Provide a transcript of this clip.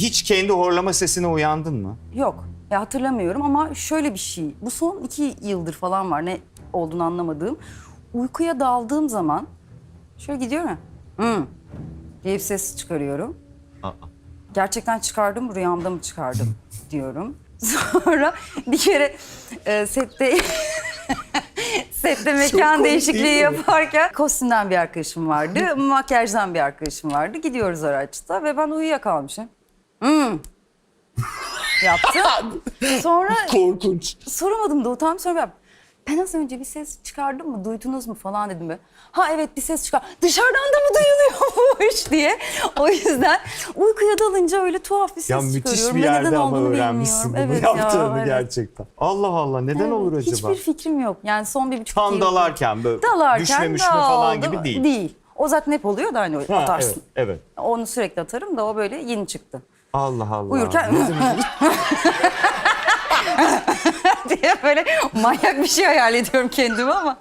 Hiç kendi horlama sesine uyandın mı? Yok. Ya hatırlamıyorum ama şöyle bir şey. Bu son iki yıldır falan var ne olduğunu anlamadığım. Uykuya daldığım zaman şöyle gidiyorum ya. Hmm, diye bir ses çıkarıyorum. Aa. Gerçekten çıkardım rüyamda mı çıkardım diyorum. Sonra bir kere e, sette sette mekan değişikliği yaparken kostümden bir arkadaşım vardı, makyajdan bir arkadaşım vardı. Gidiyoruz araçta ve ben uyuyakalmışım. Hmm. Yaptım. Sonra Korkunç. soramadım da utandım. Sonra ben, ben az önce bir ses çıkardım mı, duydunuz mu falan dedim böyle. Ha evet bir ses çıkar. Dışarıdan da mı duyuluyormuş diye. O yüzden uykuya dalınca öyle tuhaf bir ses Ya müthiş çıkarıyorum. bir Ve yerde neden ama olduğunu öğrenmişsin bunu bilmiyorum. Evet yaptığını ya, evet. gerçekten. Allah Allah neden Evet, olur acaba? Hiçbir fikrim yok. Yani son bir buçuk Tam yıl- dalarken böyle dalarken düşme müşme falan gibi değil. Değil. O zaten hep oluyor da hani Ha, atarsın. evet, evet. Onu sürekli atarım da o böyle yeni çıktı. Allah Allah. Uyurken diye böyle manyak bir şey hayal ediyorum kendimi ama.